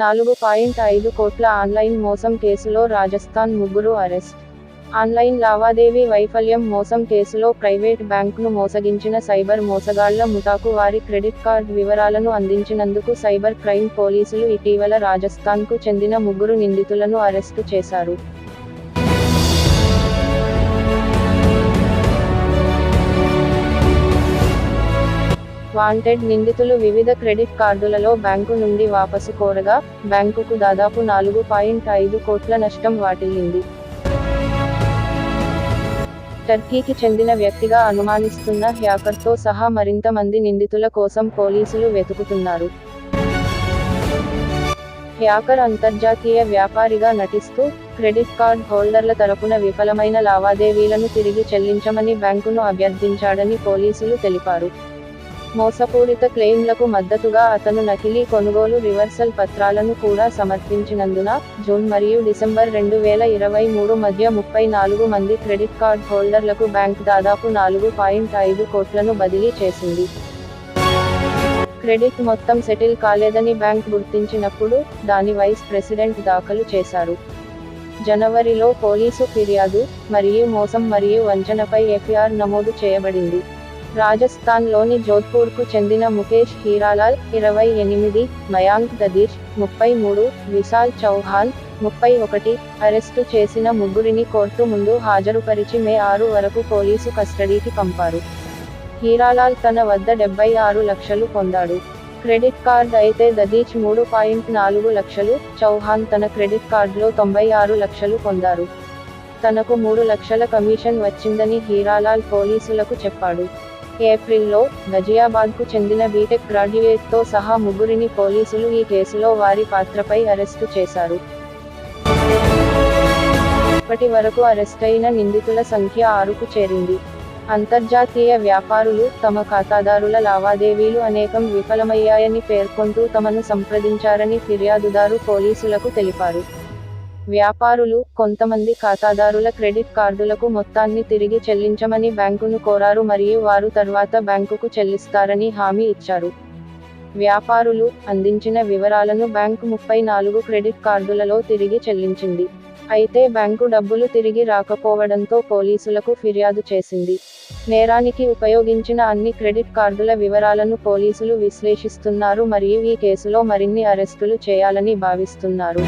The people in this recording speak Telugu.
నాలుగు పాయింట్ ఐదు కోట్ల ఆన్లైన్ మోసం కేసులో రాజస్థాన్ ముగ్గురు అరెస్ట్. ఆన్లైన్ లావాదేవీ వైఫల్యం మోసం కేసులో ప్రైవేట్ బ్యాంకును మోసగించిన సైబర్ మోసగాళ్ళ ముఠాకు వారి క్రెడిట్ కార్డ్ వివరాలను అందించినందుకు సైబర్ క్రైమ్ పోలీసులు ఇటీవల రాజస్థాన్కు చెందిన ముగ్గురు నిందితులను అరెస్టు చేశారు. వాంటెడ్ నిందితులు వివిధ క్రెడిట్ కార్డులలో బ్యాంకు నుండి వాపసు కోరగా బ్యాంకుకు దాదాపు నాలుగు పాయింట్ ఐదు కోట్ల నష్టం వాటిల్లింది. టర్కీకి చెందిన వ్యక్తిగా అనుమానిస్తున్న హ్యాకర్తో సహా మరింత మంది నిందితుల కోసం పోలీసులు వెతుకుతున్నారు. హ్యాకర్ అంతర్జాతీయ వ్యాపారిగా నటిస్తూ క్రెడిట్ కార్డ్ హోల్డర్ల తరపున విఫలమైన లావాదేవీలను తిరిగి చెల్లించమని బ్యాంకును అభ్యర్థించాడని పోలీసులు తెలిపారు. మోసపూరిత క్లెయిమ్లకు మద్దతుగా అతను నకిలీ కొనుగోలు రివర్సల్ పత్రాలను కూడా సమర్పించినందున జూన్ మరియు డిసెంబర్ రెండు వేల ఇరవై మూడు మధ్య ముప్పై నాలుగు మంది క్రెడిట్ కార్డ్ హోల్డర్లకు బ్యాంక్ దాదాపు నాలుగు పాయింట్ ఐదు కోట్లను బదిలీ చేసింది. క్రెడిట్ మొత్తం సెటిల్ కాలేదని బ్యాంక్ గుర్తించినప్పుడు దాని వైస్ ప్రెసిడెంట్ దాఖలు చేశారు. జనవరిలో పోలీసు ఫిర్యాదు మరియు మోసం మరియు వంచనపై ఎఫ్ఐఆర్ నమోదు చేయబడింది. రాజస్థాన్లోని జోధ్పూర్కు చెందిన ముఖేష్ హీరాలాల్ ఇరవై ఎనిమిది మయాంక్ దదీష్ ముప్పై మూడు విశాల్ చౌహాన్ ముప్పై ఒకటి అరెస్టు చేసిన ముగ్గురిని కోర్టు ముందు హాజరుపరిచి మే ఆరు వరకు పోలీసు కస్టడీకి పంపారు. హీరాలాల్ తన వద్ద డెబ్బై ఆరు లక్షలు పొందాడు. క్రెడిట్ కార్డ్ అయితే దదీచ్ మూడు పాయింట్ నాలుగు లక్షలు చౌహాన్ తన క్రెడిట్ కార్డులో తొంభై ఆరు లక్షలు పొందారు. తనకు మూడు లక్షల కమిషన్ వచ్చిందని హీరాలాల్ పోలీసులకు చెప్పాడు. ఏప్రిల్లో గజియాబాద్కు చెందిన బీటెక్ గ్రాడ్యుయేట్తో సహా ముగ్గురిని పోలీసులు ఈ కేసులో వారి పాత్రపై అరెస్టు చేశారు. ఇప్పటి వరకు అరెస్టైన నిందితుల సంఖ్య ఆరుకు చేరింది. అంతర్జాతీయ వ్యాపారులు తమ ఖాతాదారుల లావాదేవీలు అనేకం విఫలమయ్యాయని పేర్కొంటూ తమను సంప్రదించారని ఫిర్యాదుదారు పోలీసులకు తెలిపారు. వ్యాపారులు కొంతమంది ఖాతాదారుల క్రెడిట్ కార్డులకు మొత్తాన్ని తిరిగి చెల్లించమని బ్యాంకును కోరారు మరియు వారు తర్వాత బ్యాంకుకు చెల్లిస్తారని హామీ ఇచ్చారు. వ్యాపారులు అందించిన వివరాలను బ్యాంకు ముప్పై నాలుగు క్రెడిట్ కార్డులలో తిరిగి చెల్లించింది. అయితే బ్యాంకు డబ్బులు తిరిగి రాకపోవడంతో పోలీసులకు ఫిర్యాదు చేసింది. నేరానికి ఉపయోగించిన అన్ని క్రెడిట్ కార్డుల వివరాలను పోలీసులు విశ్లేషిస్తున్నారు మరియు ఈ కేసులో మరిన్ని అరెస్టులు చేయాలని భావిస్తున్నారు.